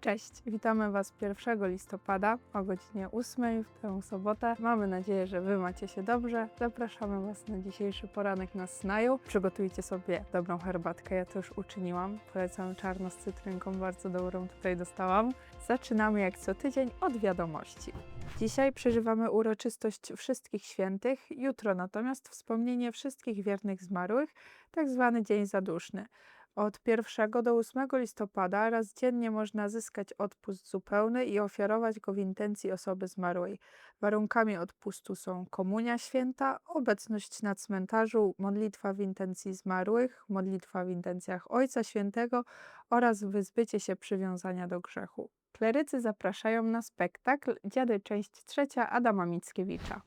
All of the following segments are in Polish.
Cześć, witamy Was 1 listopada o godzinie 8 w tę sobotę. Mamy nadzieję, że Wy macie się dobrze. Zapraszamy Was na dzisiejszy poranek na Snaju. Przygotujcie sobie dobrą herbatkę, ja to już uczyniłam. Polecam czarno z cytrynką, bardzo dobrą tutaj dostałam. Zaczynamy jak co tydzień od wiadomości. Dzisiaj przeżywamy uroczystość wszystkich świętych, jutro natomiast wspomnienie wszystkich wiernych zmarłych, tak zwany Dzień Zaduszny. Od 1 do 8 listopada raz dziennie można zyskać odpust zupełny i ofiarować go w intencji osoby zmarłej. Warunkami odpustu są komunia święta, obecność na cmentarzu, modlitwa w intencji zmarłych, modlitwa w intencjach Ojca Świętego oraz wyzbycie się przywiązania do grzechu. Klerycy zapraszają na spektakl Dziady część trzecia Adama Mickiewicza.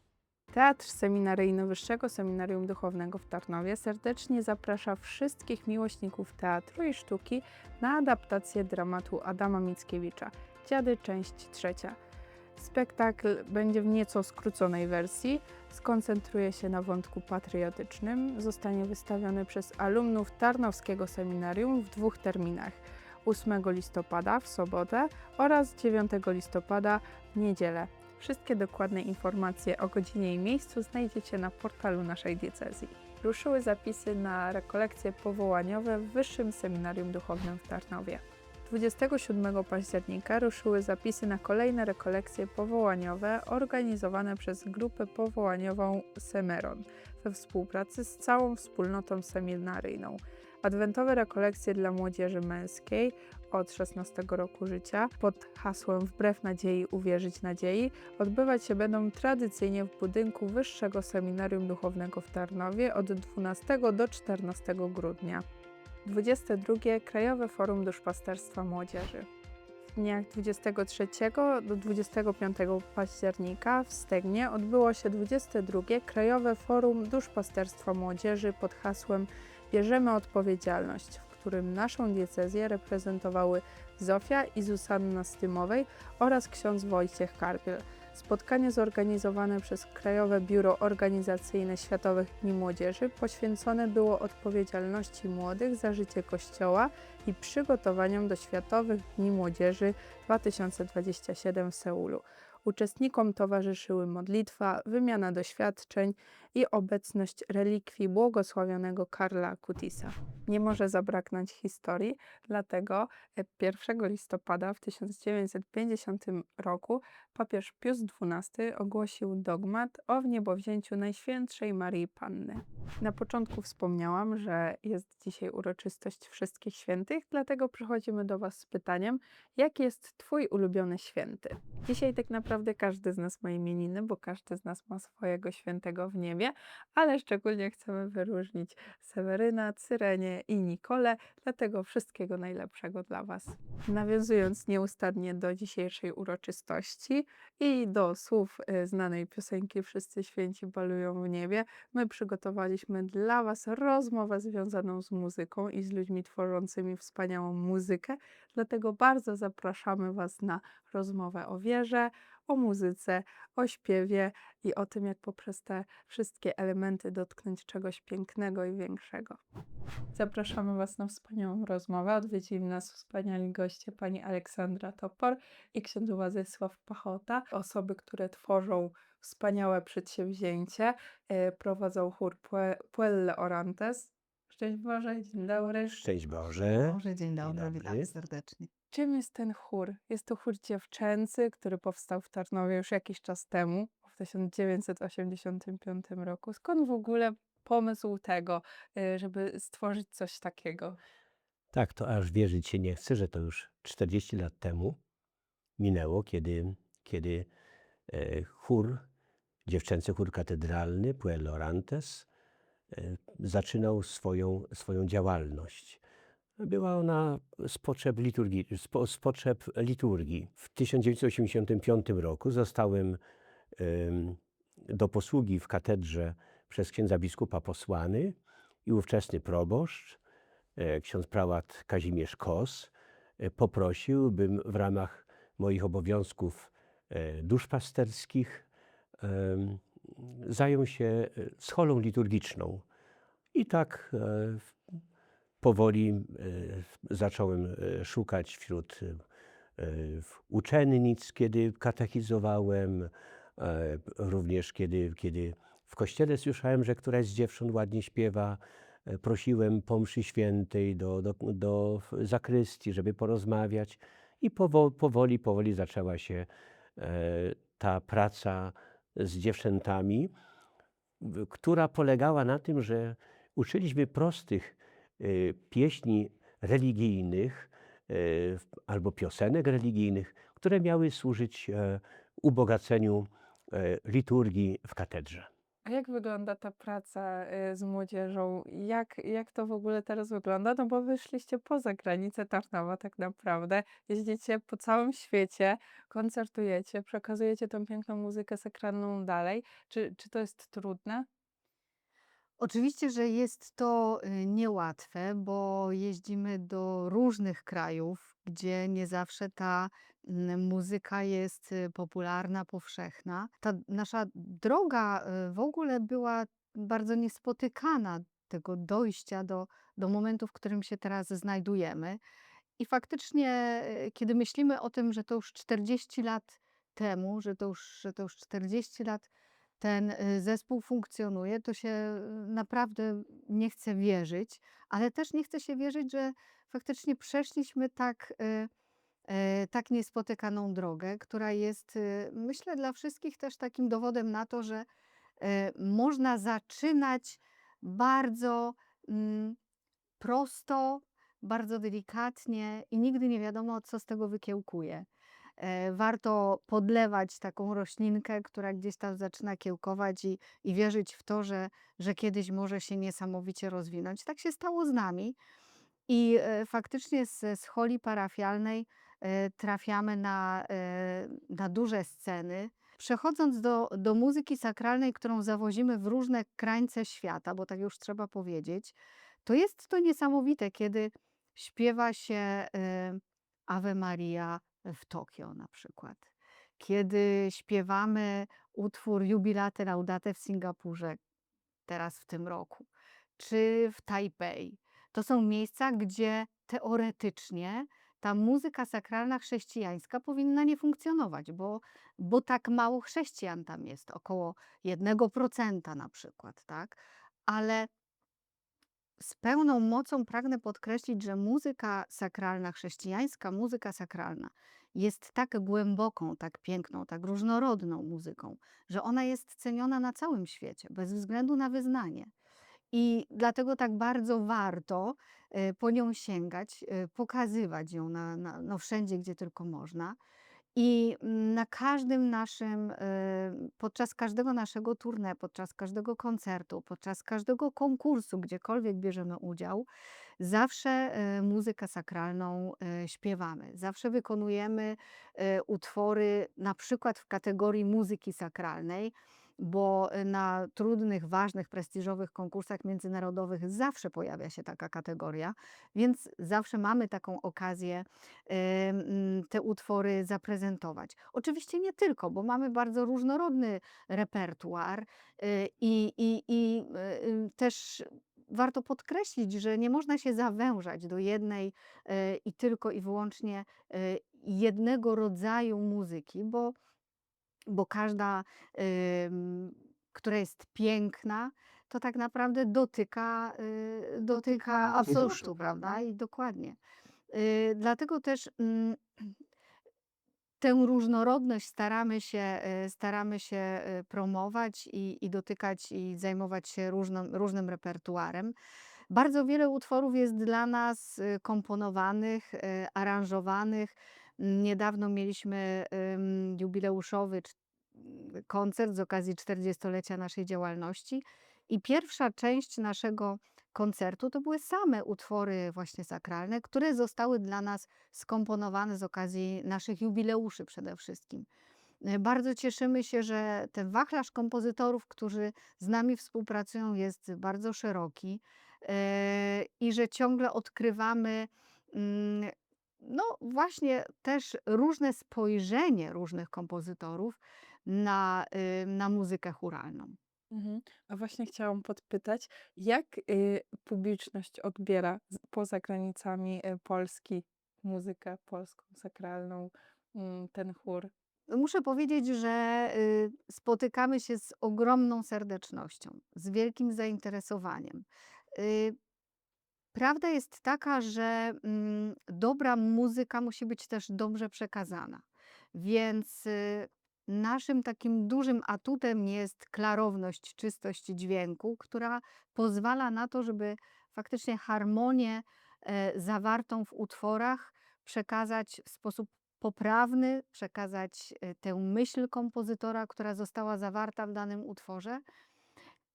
Teatr Seminaryjny Wyższego Seminarium Duchownego w Tarnowie serdecznie zaprasza wszystkich miłośników teatru i sztuki na adaptację dramatu Adama Mickiewicza Dziady część trzecia. Spektakl będzie w nieco skróconej wersji, skoncentruje się na wątku patriotycznym, zostanie wystawiony przez alumnów Tarnowskiego Seminarium w dwóch terminach 8 listopada w sobotę oraz 9 listopada w niedzielę. Wszystkie dokładne informacje o godzinie i miejscu znajdziecie na portalu naszej diecezji. Ruszyły zapisy na rekolekcje powołaniowe w Wyższym Seminarium Duchownym w Tarnowie. 27 października ruszyły zapisy na kolejne rekolekcje powołaniowe organizowane przez grupę powołaniową Semeron we współpracy z całą wspólnotą seminaryjną. Adwentowe rekolekcje dla młodzieży męskiej od 16 roku życia pod hasłem Wbrew nadziei uwierzyć nadziei odbywać się będą tradycyjnie w budynku Wyższego Seminarium Duchownego w Tarnowie od 12 do 14 grudnia. 22. Krajowe Forum Duszpasterstwa Młodzieży. W dniach 23 do 25 października w Stegnie odbyło się 22. Krajowe Forum Duszpasterstwa Młodzieży pod hasłem Bierzemy odpowiedzialność, którym naszą diecezję reprezentowały Zofia i Zuzanna Stymowej oraz ksiądz Wojciech Karpiel. Spotkanie zorganizowane przez Krajowe Biuro Organizacyjne Światowych Dni Młodzieży poświęcone było odpowiedzialności młodych za życie Kościoła i przygotowaniom do Światowych Dni Młodzieży 2027 w Seulu. Uczestnikom towarzyszyły modlitwa, wymiana doświadczeń i obecność relikwii błogosławionego Karla Kutisa. Nie może zabraknąć historii, dlatego 1 listopada w 1950 roku papież Pius XII ogłosił dogmat o wniebowzięciu Najświętszej Marii Panny. Na początku wspomniałam, że jest dzisiaj uroczystość wszystkich świętych, dlatego przychodzimy do Was z pytaniem, jaki jest Twój ulubiony święty? Dzisiaj tak naprawdę każdy z nas ma imieniny, bo każdy z nas ma swojego świętego w niebie, ale szczególnie chcemy wyróżnić Seweryna, Cyrenię i Nikolę, dlatego wszystkiego najlepszego dla Was. Nawiązując nieustannie do dzisiejszej uroczystości i do słów y, znanej piosenki Wszyscy święci balują w niebie, my przygotowaliśmy dla Was rozmowę związaną z muzyką i z ludźmi tworzącymi wspaniałą muzykę, dlatego bardzo zapraszamy Was na rozmowę o wierze, o muzyce, o śpiewie i o tym, jak poprzez te wszystkie elementy dotknąć czegoś pięknego i większego. Zapraszamy Was na wspaniałą rozmowę. Odwiedzili nas wspaniali goście pani Aleksandra Topor i ksiądz Władysław Pachota, osoby, które tworzą wspaniałe przedsięwzięcie, e, prowadzą chór Pue- Puelle Orantes. Szczęść Boże, dzień dobry. Szczęść Boże. Może dzień dobry, dobry. witam serdecznie. Czym jest ten chór? Jest to chór dziewczęcy, który powstał w Tarnowie już jakiś czas temu, w 1985 roku. Skąd w ogóle pomysł tego, y, żeby stworzyć coś takiego? Tak, to aż wierzyć się nie chce, że to już 40 lat temu minęło, kiedy, kiedy e, chór, dziewczęcy chór katedralny Puel Orantes e, zaczynał swoją, swoją działalność. Była ona z potrzeb, liturgii, z, po, z potrzeb liturgii. W 1985 roku zostałem em, do posługi w katedrze przez księdza biskupa posłany i ówczesny proboszcz, e, ksiądz prałat Kazimierz Kos, e, poprosił, bym w ramach moich obowiązków e, duszpasterskich zajął się e, scholą liturgiczną. I tak e, powoli e, zacząłem szukać wśród uczennic, kiedy katechizowałem, również kiedy, kiedy w kościele słyszałem, że któraś z dziewcząt ładnie śpiewa. Prosiłem po mszy świętej do, do, do zakrystii, żeby porozmawiać. I powo, powoli, powoli zaczęła się ta praca z dziewczętami, która polegała na tym, że uczyliśmy prostych y, pieśni religijnych y, albo piosenek religijnych, które miały służyć e, ubogaceniu e, liturgii w katedrze. A jak wygląda ta praca y, z młodzieżą? Jak, jak to w ogóle teraz wygląda? No bo wyszliście poza granicę Tarnowa tak naprawdę. Jeździcie po całym świecie, koncertujecie, przekazujecie tą piękną muzykę sakralną dalej. Czy, czy to jest trudne? Oczywiście, że jest to y, niełatwe, bo jeździmy do różnych krajów, gdzie nie zawsze ta muzyka jest y, popularna, powszechna. Ta nasza droga y, w ogóle była bardzo niespotykana tego dojścia do, do momentu, w którym się teraz znajdujemy. I faktycznie, kiedy myślimy o tym, że to już 40 lat temu, że to już, że to już 40 lat ten y, zespół funkcjonuje, to się y, naprawdę nie chce wierzyć, ale też nie chce się wierzyć, że faktycznie przeszliśmy tak, y, tak niespotykaną drogę, która jest, myślę, dla wszystkich też takim dowodem na to, że można zaczynać bardzo mm, prosto, bardzo delikatnie i nigdy nie wiadomo, co z tego wykiełkuje. E, Warto podlewać taką roślinkę, która gdzieś tam zaczyna kiełkować i, i wierzyć w to, że, że kiedyś może się niesamowicie rozwinąć. Tak się stało z nami. I e, faktycznie z, z holi parafialnej e, trafiamy na, na duże sceny. Przechodząc do, do muzyki sakralnej, którą zawozimy w różne krańce świata, bo tak już trzeba powiedzieć, to jest to niesamowite, kiedy śpiewa się Ave Maria w Tokio na przykład. Kiedy śpiewamy utwór Jubilate Laudate w Singapurze, teraz w tym roku, czy w Tajpej. To są miejsca, gdzie teoretycznie ta muzyka sakralna chrześcijańska powinna nie funkcjonować, bo, bo tak mało chrześcijan tam jest, około 1% na przykład, tak? Ale z pełną mocą pragnę podkreślić, że muzyka sakralna, chrześcijańska muzyka sakralna jest tak głęboką, tak piękną, tak różnorodną muzyką, że ona jest ceniona na całym świecie, bez względu na wyznanie. I dlatego tak bardzo warto e, po nią sięgać, e, pokazywać ją na, na, no wszędzie, gdzie tylko można. I na każdym naszym, podczas każdego naszego tournée, podczas każdego koncertu, podczas każdego konkursu, gdziekolwiek bierzemy udział, zawsze y, muzykę sakralną y, śpiewamy. Zawsze wykonujemy y, utwory, na przykład w kategorii muzyki sakralnej, bo y, na trudnych, ważnych, prestiżowych konkursach międzynarodowych zawsze pojawia się taka kategoria, więc zawsze mamy taką okazję em, te utwory zaprezentować. Oczywiście nie tylko, bo mamy bardzo różnorodny repertuar y, i, i, i y, też warto podkreślić, że nie można się zawężać do jednej i tylko i wyłącznie jednego rodzaju muzyki, bo, bo każda, ym, która jest piękna, to tak naprawdę dotyka, y, dotyka absolutu, prawda? I dokładnie. Y, Dlatego też mm, tę różnorodność staramy się, y, staramy się y, promować i, i dotykać i zajmować się różną, różnym repertuarem. Bardzo wiele utworów jest dla nas y, komponowanych, y, aranżowanych. Niedawno mieliśmy jubileuszowy cz- koncert z okazji 40-lecia naszej działalności i pierwsza część naszego koncertu to były same utwory właśnie sakralne, które zostały dla nas skomponowane z okazji naszych jubileuszy przede wszystkim. E, Bardzo cieszymy się, że ten wachlarz kompozytorów, którzy z nami współpracują, jest bardzo szeroki e, i że ciągle odkrywamy mm, no właśnie też różne spojrzenie różnych kompozytorów na, y, na muzykę chóralną. Mhm. A właśnie chciałam podpytać, jak y, publiczność odbiera z- poza granicami y, Polski muzykę polską, sakralną, mm, ten chór? Muszę powiedzieć, że y, spotykamy się z ogromną serdecznością, z wielkim zainteresowaniem. Y, Prawda jest taka, że mm, dobra muzyka musi być też dobrze przekazana. Więc y, naszym takim dużym atutem jest klarowność, czystość dźwięku, która pozwala na to, żeby faktycznie harmonię e, zawartą w utworach przekazać w sposób poprawny, przekazać e, tę myśl kompozytora, która została zawarta w danym utworze.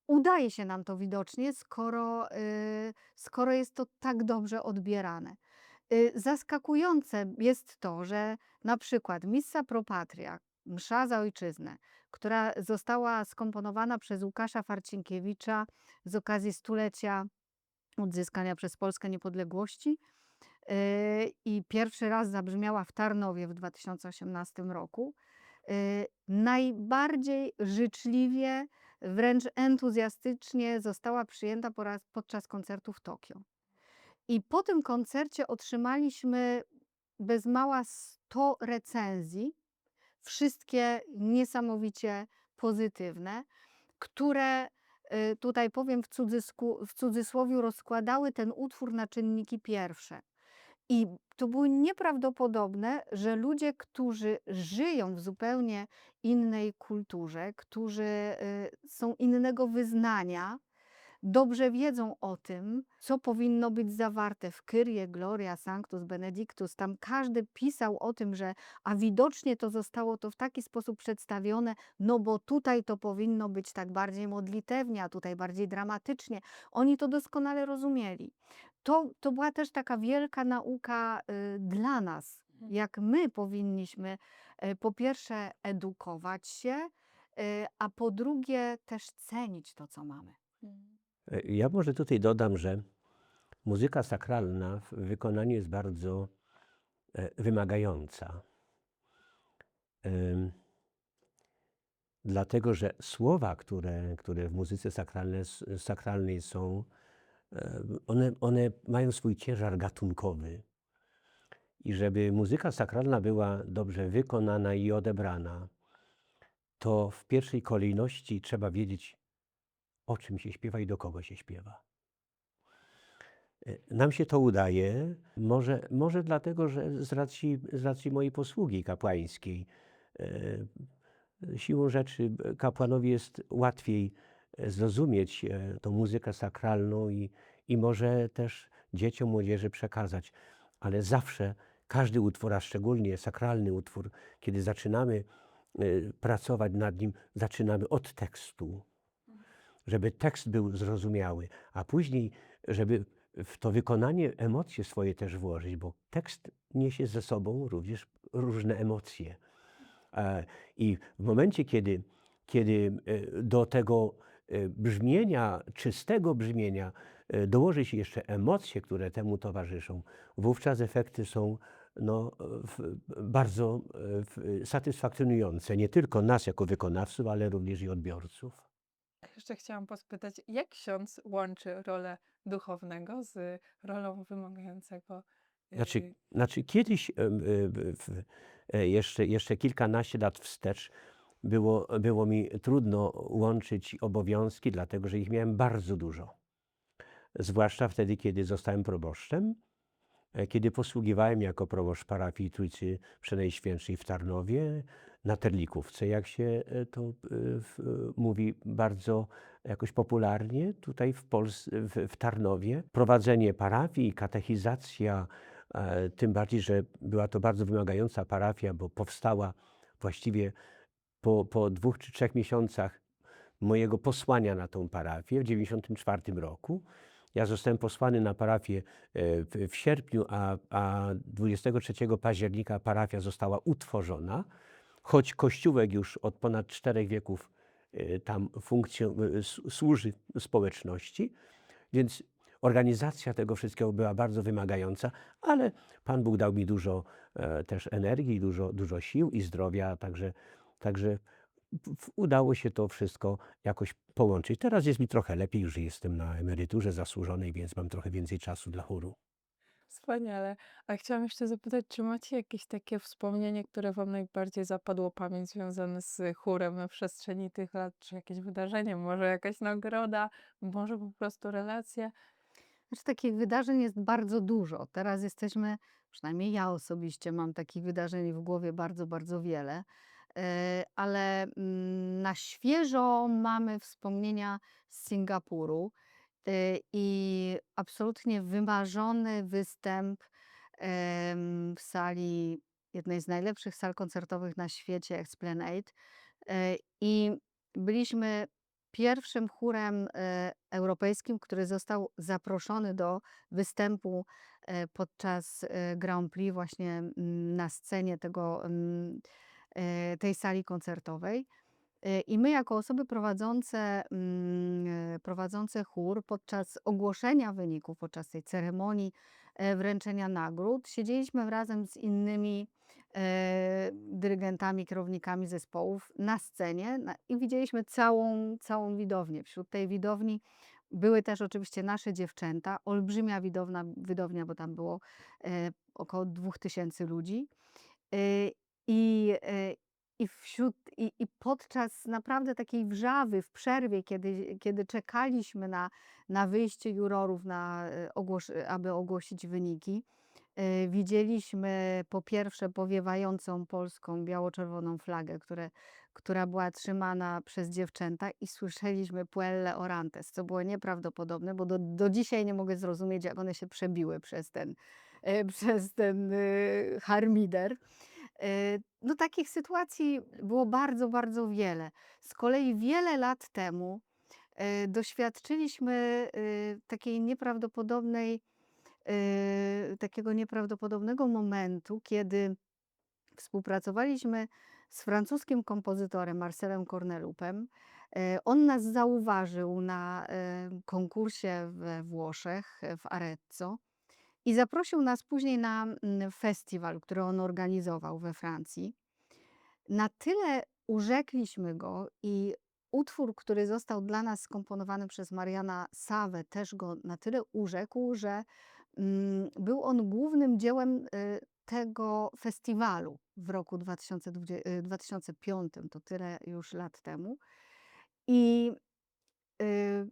Udaje się nam to widocznie, skoro, y, skoro jest to tak dobrze odbierane. Y, Zaskakujące jest to, że na przykład Missa Pro Patria, Msza za Ojczyznę, która została skomponowana przez Łukasza Farcinkiewicza z okazji stulecia odzyskania przez Polskę niepodległości y, i pierwszy raz zabrzmiała w Tarnowie w 2018 roku. Najbardziej życzliwie, wręcz entuzjastycznie została przyjęta podczas koncertu w Tokio. I po tym koncercie otrzymaliśmy bez mała 100 recenzji, wszystkie niesamowicie pozytywne, które y, tutaj powiem w, cudzysku, w cudzysłowie rozkładały ten utwór na czynniki pierwsze. I to było nieprawdopodobne, że ludzie, którzy żyją w zupełnie innej kulturze, którzy y, są innego wyznania, dobrze wiedzą o tym, co powinno być zawarte w Kyrie, Gloria, Sanctus, Benedictus. Tam każdy pisał o tym, że a widocznie to zostało to w taki sposób przedstawione, no bo tutaj to powinno być tak bardziej modlitewnie, a tutaj bardziej dramatycznie. Oni to doskonale rozumieli. To, to była też taka wielka nauka y, dla nas, Mhm. jak my powinniśmy y, po pierwsze edukować się, y, a po drugie też cenić to, co mamy. Ja może tutaj dodam, że muzyka sakralna w wykonaniu jest bardzo e, wymagająca. Dlatego, że słowa, które, które w muzyce sakralnej, sakralnej są, e, one, one mają swój ciężar gatunkowy. I żeby muzyka sakralna była dobrze wykonana i odebrana, to w pierwszej kolejności trzeba wiedzieć, o czym się śpiewa i do kogo się śpiewa. E, Nam się to udaje, może, może dlatego, że z racji, z racji mojej posługi kapłańskiej, e, siłą rzeczy kapłanowi jest łatwiej e, zrozumieć tą muzykę sakralną i, i może też dzieciom, młodzieży przekazać. Ale zawsze każdy utwór, a szczególnie sakralny utwór, kiedy zaczynamy pracować nad nim, zaczynamy od tekstu żeby tekst był zrozumiały, a później, żeby w to wykonanie emocje swoje też włożyć, bo tekst niesie ze sobą również różne emocje. E, I w momencie, kiedy, kiedy e, do tego e, brzmienia, czystego brzmienia, dołoży się jeszcze emocje, które temu towarzyszą, wówczas efekty są no, bardzo satysfakcjonujące nie tylko nas jako wykonawców, ale również i odbiorców. Jeszcze chciałam pospytać, jak ksiądz łączy rolę duchownego z rolą wymagającego Znaczy, y, znaczy kiedyś, em, y, w- w- e, jeszcze, jeszcze kilkanaście lat wstecz, było, było mi trudno łączyć obowiązki, dlatego że ich miałem bardzo dużo. Zwłaszcza wtedy, kiedy zostałem proboszczem, e, kiedy posługiwałem jako proboszcz parafii Trójcy Przenajświętszej w Tarnowie, na Terlikówce, jak się e, to e, w, mówi bardzo jakoś popularnie tutaj w, Pols- w, Tarnowie. Prowadzenie parafii, katechizacja, e, tym bardziej, że była to bardzo wymagająca parafia, bo powstała właściwie po, po dwóch czy trzech miesiącach mojego posłania na tą parafię w 1994 roku. Ja zostałem posłany na parafię e, w, w sierpniu, a, a 23 października parafia została utworzona, choć kościółek już od ponad czterech wieków e, tam funkcją, s- służy społeczności, więc organizacja tego wszystkiego była bardzo wymagająca, ale Pan Bóg dał mi dużo e, też energii, dużo, dużo sił i zdrowia, także, także udało się to wszystko jakoś połączyć. Teraz jest mi trochę lepiej, już jestem na emeryturze zasłużonej, więc mam trochę więcej czasu dla chóru. Wspaniale. A chciałam jeszcze zapytać, czy macie jakieś takie wspomnienie, które wam najbardziej zapadło pamięć związane z chórem na przestrzeni tych lat? Czy jakieś wydarzenie, może jakaś nagroda, może po prostu relacje? Znaczy, takich wydarzeń jest bardzo dużo. Teraz jesteśmy, przynajmniej ja osobiście mam takich wydarzeń w głowie bardzo, bardzo wiele. E, Ale mm, na świeżo mamy wspomnienia z Singapuru i absolutnie wymarzony występ w sali, jednej z najlepszych sal koncertowych na świecie, Esplanade. E, I byliśmy pierwszym chórem e, europejskim, który został zaproszony do występu podczas Grand Prix właśnie mm, na scenie tego, mm, tej sali koncertowej. E, I my, jako osoby prowadzące, mm, e, prowadzące chór, podczas ogłoszenia wyników, podczas tej ceremonii e, wręczenia nagród, siedzieliśmy razem z innymi e, dyrygentami, kierownikami zespołów na scenie i widzieliśmy całą, całą widownię. Wśród tej widowni były też oczywiście nasze dziewczęta, olbrzymia widowna, widownia, bo tam było e, około 2000 ludzi. E, I, i, wśród, i, I podczas naprawdę takiej wrzawy, w przerwie, kiedy, kiedy czekaliśmy na, na wyjście jurorów, na, e, ogłos- aby ogłosić wyniki, e, widzieliśmy po pierwsze powiewającą polską biało-czerwoną flagę, które, która była trzymana przez dziewczęta i słyszeliśmy Puelle Orantes, co było nieprawdopodobne, bo do, do dzisiaj nie mogę zrozumieć, jak one się przebiły przez ten, e, przez ten e, harmider. E, No takich sytuacji było bardzo, bardzo wiele. Z kolei wiele lat temu e, doświadczyliśmy e, takiej nieprawdopodobnej, takiego nieprawdopodobnego momentu, kiedy współpracowaliśmy z francuskim kompozytorem Marcelem Cornelupem. On nas zauważył na konkursie we Włoszech, w Arezzo i zaprosił nas później na mm, festiwal, który on organizował we Francji. Na tyle urzekliśmy go i utwór, który został dla nas skomponowany przez Mariana Sawę, też go na tyle urzekł, że mm, był on głównym dziełem y, tego festiwalu w roku 2020, y, 2005, to tyle już lat temu. I y,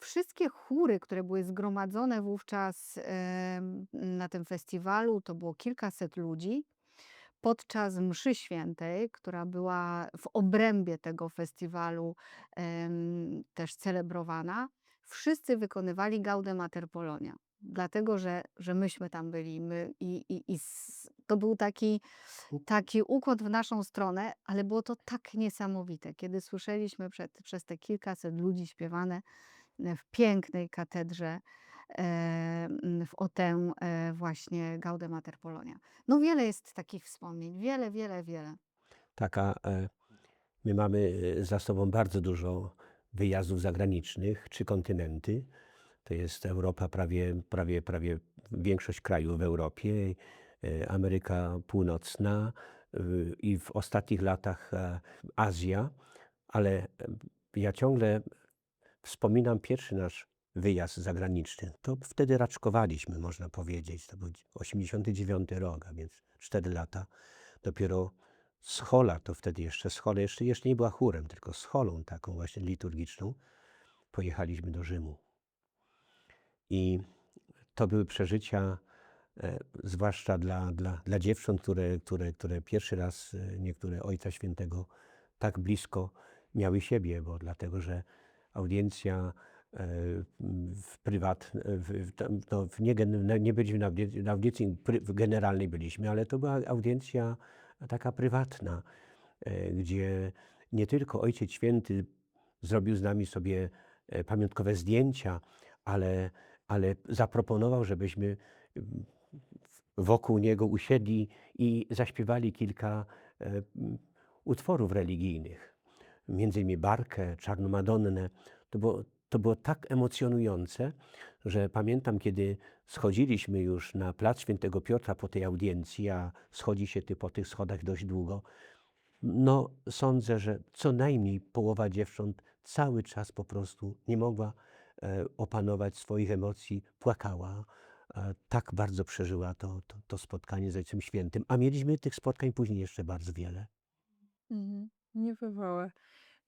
wszystkie chóry, które były zgromadzone wówczas na tym festiwalu, to było kilkaset ludzi. Podczas mszy świętej, która była w obrębie tego festiwalu też celebrowana, wszyscy wykonywali Gaudę Mater Polonia. Dlatego, że, że myśmy tam byli my i, i, i to był taki, taki układ w naszą stronę, ale było to tak niesamowite, kiedy słyszeliśmy przed, przez te kilkaset ludzi śpiewane w pięknej katedrze e, m, w Otę e, właśnie Gaudę Mater Polonia. No wiele jest takich wspomnień, wiele, wiele, wiele. Taka, e, my mamy e, za sobą bardzo dużo wyjazdów zagranicznych, trzy kontynenty. To jest Europa, prawie, prawie, prawie większość krajów w Europie, e, Ameryka Północna i w ostatnich latach e, Azja, ale e, ja ciągle wspominam pierwszy nasz wyjazd zagraniczny. To wtedy raczkowaliśmy, można powiedzieć. To był 89 rok, a więc 4 lata. Dopiero schola, to wtedy jeszcze schola, jeszcze, jeszcze nie była chórem, tylko scholą taką właśnie liturgiczną, pojechaliśmy do Rzymu. I to były przeżycia, e, zwłaszcza dla, dla, dla dziewcząt, które, które, które pierwszy raz e, niektóre Ojca Świętego tak blisko miały siebie, bo dlatego, że audiencja e, w prywat, w, w, tam- no, w nie, nie byliśmy na audiencji, na audiencji generalnej byliśmy, ale to była audiencja taka prywatna, e, gdzie nie tylko Ojciec Święty zrobił z nami sobie e, pamiątkowe zdjęcia, ale, ale zaproponował, żebyśmy wokół niego usiedli i zaśpiewali kilka e, utworów religijnych. Między innymi Barkę, Czarną Madonnę. To było, to było tak emocjonujące, że pamiętam, kiedy schodziliśmy już na plac Świętego Piotra po tej audiencji, a schodzi się ty po tych schodach dość długo, no sądzę, że co najmniej połowa dziewcząt cały czas po prostu nie mogła e, opanować swoich emocji, płakała, e, tak bardzo przeżyła to, to, to spotkanie z Ojcem Świętym. A mieliśmy tych spotkań później jeszcze bardzo wiele. Mhm. Niebywałe.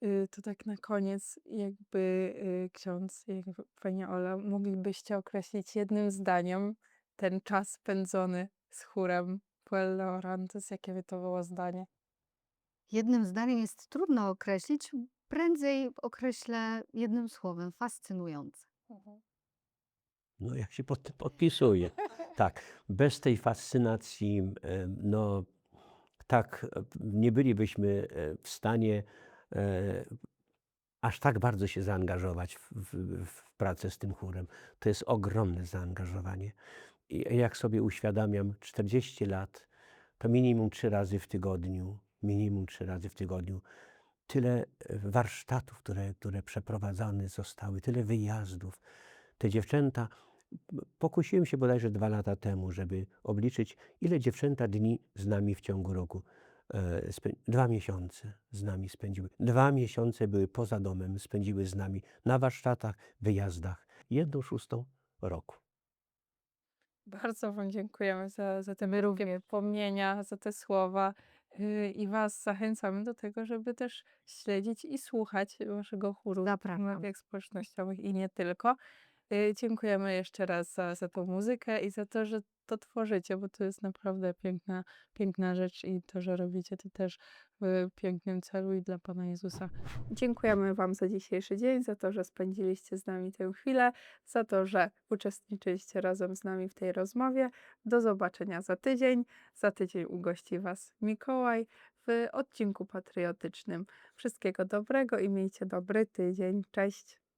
Y, To tak na koniec, jakby y, ksiądz, jakby pani Ola, moglibyście określić jednym zdaniem ten czas spędzony z chórem Puello Orantes, jakie by to było zdanie? Jednym zdaniem jest trudno określić, prędzej określę jednym słowem fascynujące. No, jak się pod tym podpisuje. Tak, bez tej fascynacji, no, tak, nie bylibyśmy e, w stanie e, aż tak bardzo się zaangażować w, w, w pracę z tym chórem. To jest ogromne zaangażowanie. I jak sobie uświadamiam, 40 lat to minimum trzy razy w tygodniu, minimum trzy razy w tygodniu. Tyle e, warsztatów, które, które przeprowadzane zostały, tyle wyjazdów. Te dziewczęta, pokusiłem się bodajże dwa lata temu, żeby obliczyć, ile dziewczęta dni z nami w ciągu roku. e, Dwa miesiące z nami spędziły. Dwa miesiące były poza domem, spędziły z nami na warsztatach, wyjazdach. Jedną szóstą roku. Bardzo Wam dziękujemy za, za te równie wspomnienia, za te słowa. y, I Was zachęcamy do tego, żeby też śledzić i słuchać Waszego chóru w Zapraszam. mediach społecznościowych i nie tylko. Y, Dziękujemy jeszcze raz za, za tą muzykę i za to, że to tworzycie, bo to jest naprawdę piękna, piękna rzecz i to, że robicie to też w pięknym celu i dla Pana Jezusa. Dziękujemy Wam za dzisiejszy dzień, za to, że spędziliście z nami tę chwilę, za to, że uczestniczyliście razem z nami w tej rozmowie. Do zobaczenia za tydzień. Za tydzień ugości Was Mikołaj w odcinku patriotycznym. Wszystkiego dobrego i miejcie dobry tydzień. Cześć!